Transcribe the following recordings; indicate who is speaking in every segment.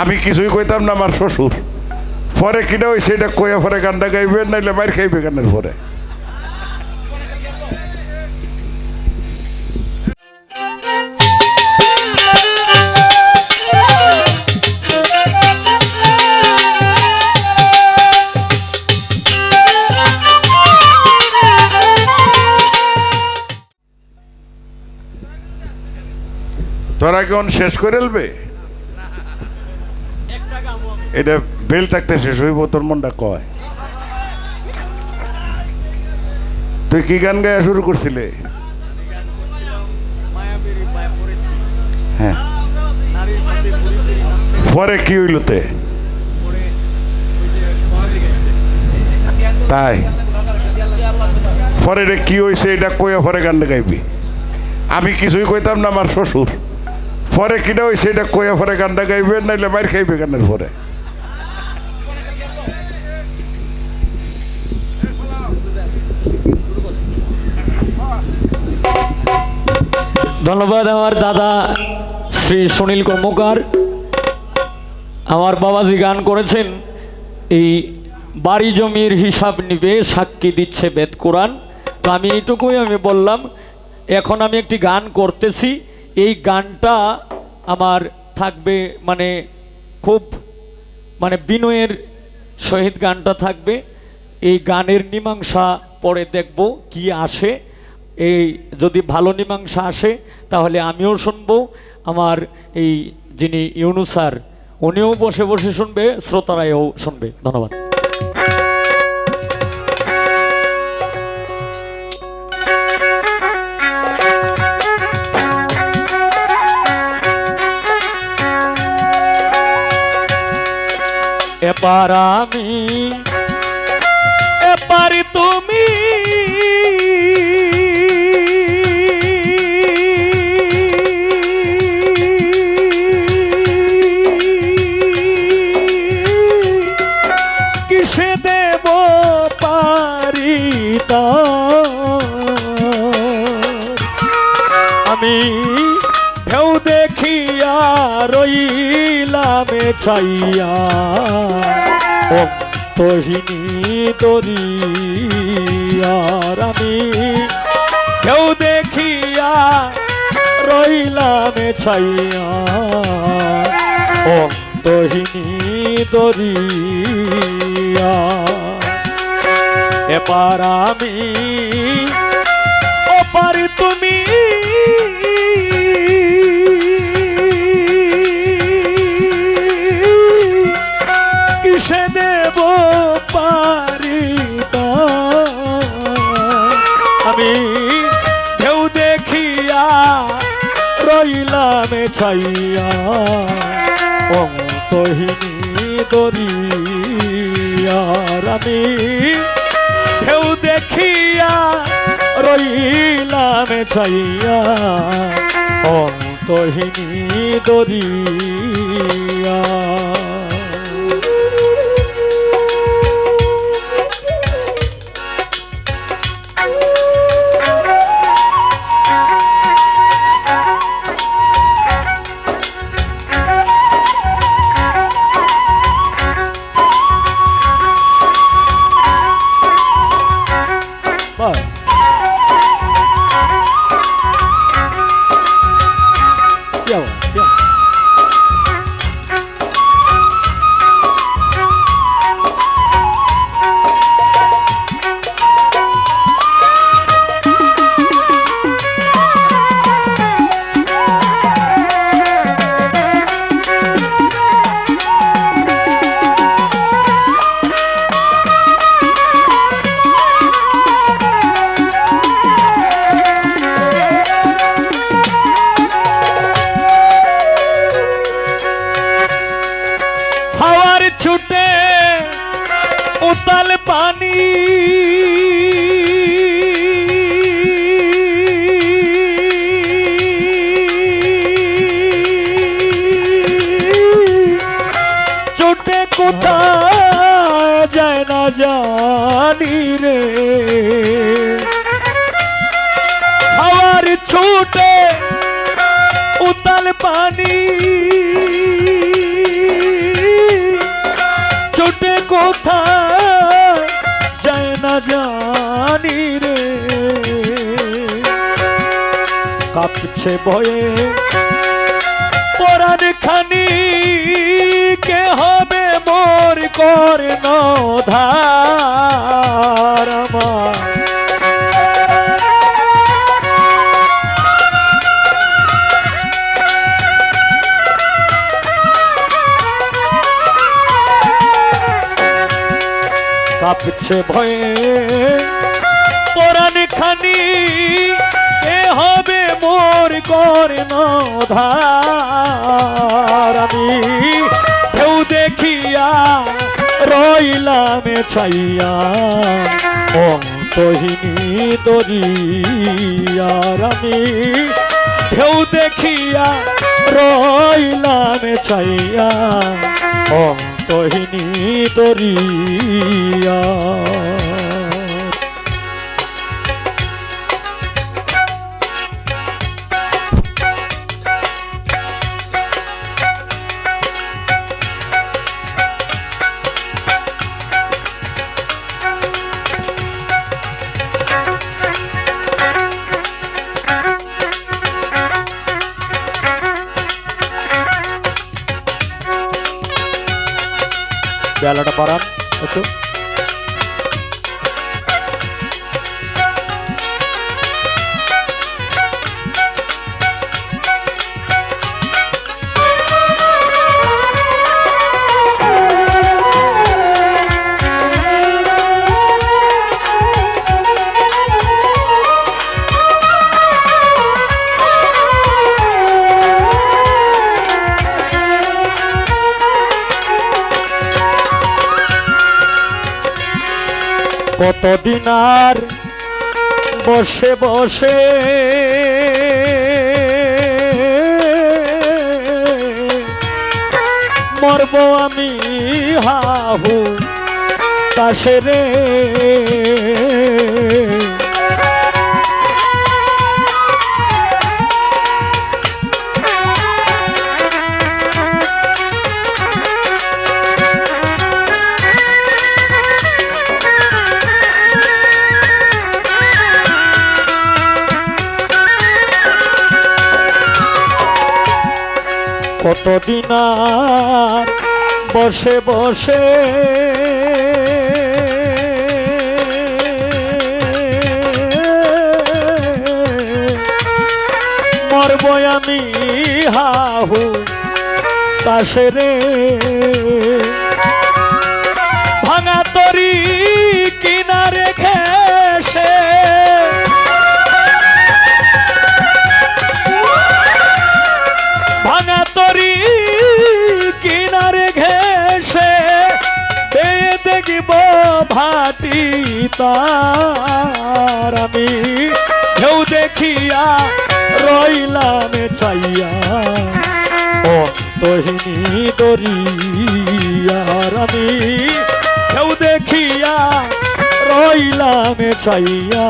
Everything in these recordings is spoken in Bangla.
Speaker 1: আমি কিছুই কইতাম না আমার শ্বশুর। পরে কিনা ওই সেটা কইয়া পরে গানটা গাইবে নাইলে মার খাইবে গানের পরে। তোরা কেমন শেষ করে এলবে এটা বেল থাকতে শেষ হইব, তোর মনটা কয়? তুই কি গান গায়া শুরু করছিলে? হ্যাঁ। পরে কি হইল তে? তাই। পরে এটা কি হয়েছে এটা কইয়া পরে গানটা গাইবি। আমি কিছুই কইতাম না আমার শ্বশুর। পরে কিটা হয়েছে এটা কইয়া পরে গানটা গাইবে, নাইলে মার খাইবে গানের পরে।
Speaker 2: ধন্যবাদ আমার দাদা শ্রী সুনীল কর্মকার আমার বাবাজি গান করেছেন, এই বাড়ি জমির হিসাব নিবে, সাক্ষী দিচ্ছে বেদ কোরআন। তো আমি এইটুকুই আমি বললাম, এখন আমি একটি গান করতেছি। এই গানটা আমার থাকবে মানে খুব মানে বিনয়ের সহিত গানটা থাকবে। এই গানের মীমাংসা পরে দেখব কি আসে। এই যদি ভালো মীমাংসা আসে, তাহলে আমিও শুনব। আমার এই যিনি ইউনুসার উনিও বসে বসে শুনবে শ্রোতারাও শুনবে। ধন্যবাদ। এবার আমি আমি ঢেউ দেখিয়া রইলামে ছাইয়া। ও তহিনী দরিয়ার আমি ঢেউ দেখিয়া রইলামে ছাইয়া। ও তহিনী দরিয়া, এবার আমি ও পারি তুমি রইলাম ছাইয়া অন্তহিনী দরিয়ার আমি ঢেউ দেখিয়া রইলাম ছাইয়া অন্তহিনী দরিয়া। উতাল পানি। ছুটে কোথায় যায় না জানি রে। হাওয়ার ছুটে উতাল পানি। কোথায় কাঁপছে ভয়ে। পরাণ খানি কে হবে মোর কর্ণ ধার কাঁপছে ভয়ে। পরাণ খানি মোর কর্ণ ধার আমি। ঢেউ দেখিয়া রইলাম ছাইয়া, অন্তহীনী দরিয়ার আমি। ঢেউ দেখিয়া রইলাম ছাইয়া, অন্তহীনী দরিয়া বেলাটা পড়ান একটু। কতদিন আর বসে বসে? মরব আমি হাহু তাসে রে কতদিন বসে বসে? মরব আমি হাহু কাশে রে। ভাঙা তরি কিনারে ঘেসে ভাটি তার আমি ঢেউ দেখিয়া রইলাম চাইয়া অন্তহীনী দরিয়ার আমি ঢেউ দেখিয়া রইলাম চাইয়া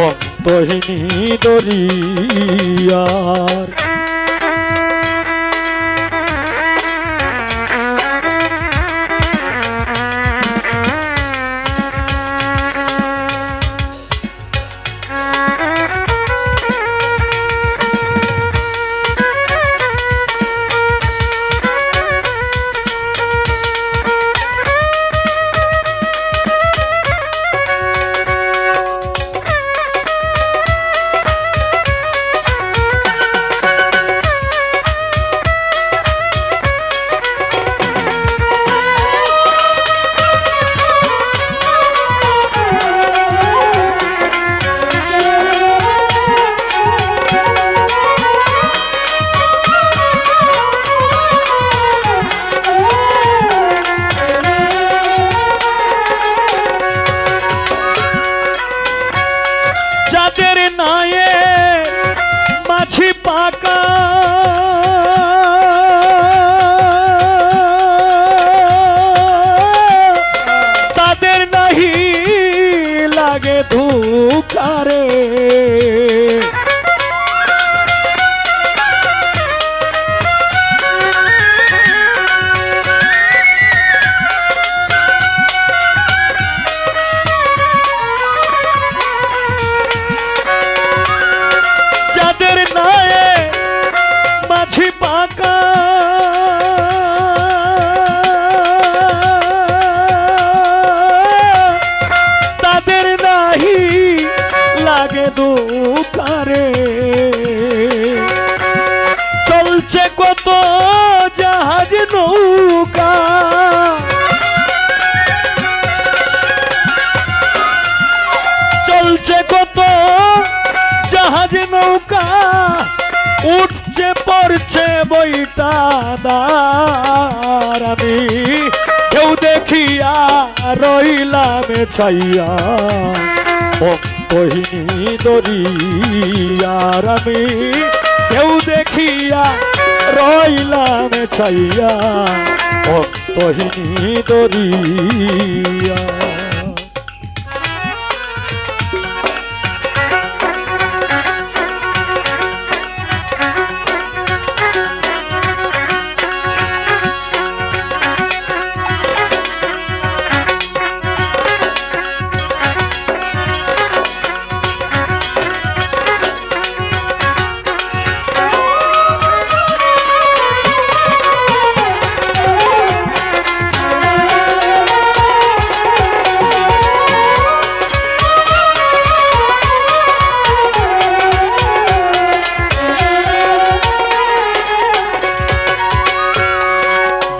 Speaker 2: অন্তহীনী দরিয়ার কত জাহাজ নৌকা। চলছে কত জাহাজ নৌকা, উঠছে, পড়ছে বইটা আমি। কেউ দেখিয়া রইলাম ছাইয়া কহিনী দরিয়ার আমি। কেউ দেখিয়া রইলাম ছাইয়া অন্তহীনী দরিয়া।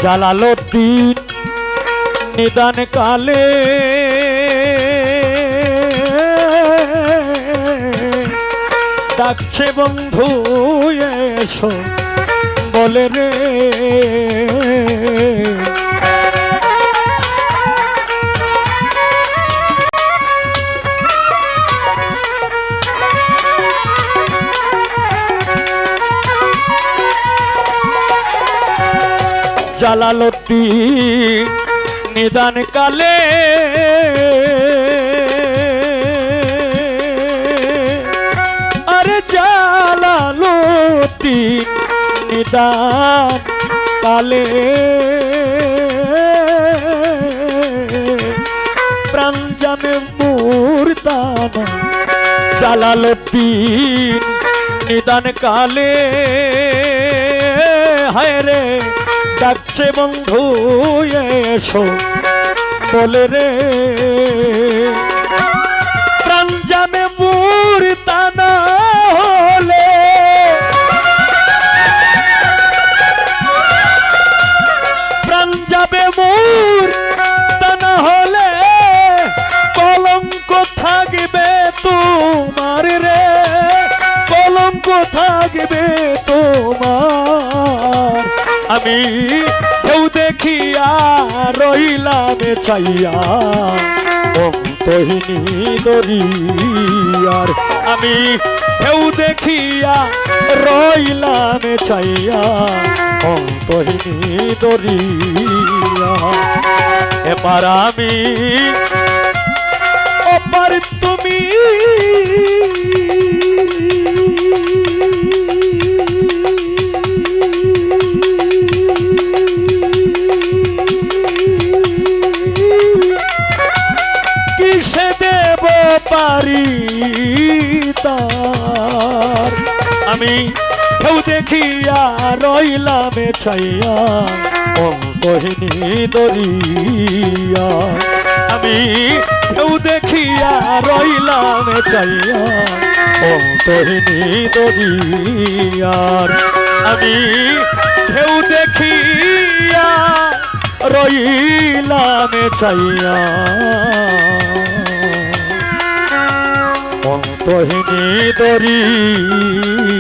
Speaker 2: জালালুদ্দিন নিদান কালে ডাকছে বন্ধু এসো বলে রে। জালালতি নিদান কালে আরে জালালতি নিদান কালে প্রাণ জানে জালালুদ্দিন নিদান কালে হায় রে ডাকছে বন্ধু, এসো। বলে রে, প্রাণ জামে মূর্তানা হলে। প্রাণ যাবে মোর না হলে, কলঙ্ক থাকবে তোমার রে। কলঙ্ক থাকবে আমি কেউ দেখিয়া রইলাম চাইয়া অন্তহীনী দরিয়ার আমি কেউ দেখিয়া রইলাম চাইয়া অন্তহীনী দরিয়া এবার আমি ওপার তুমি ছাইয়া অন্তহীনী দরিয়া। আমি কেউ দেখিয়া রইলাম চাইয়া, অন্তহীনী দরিয়ার আমি কেউ দেখিয়া রইলাম চাইয়া। অন্তহীনী দরিয়া।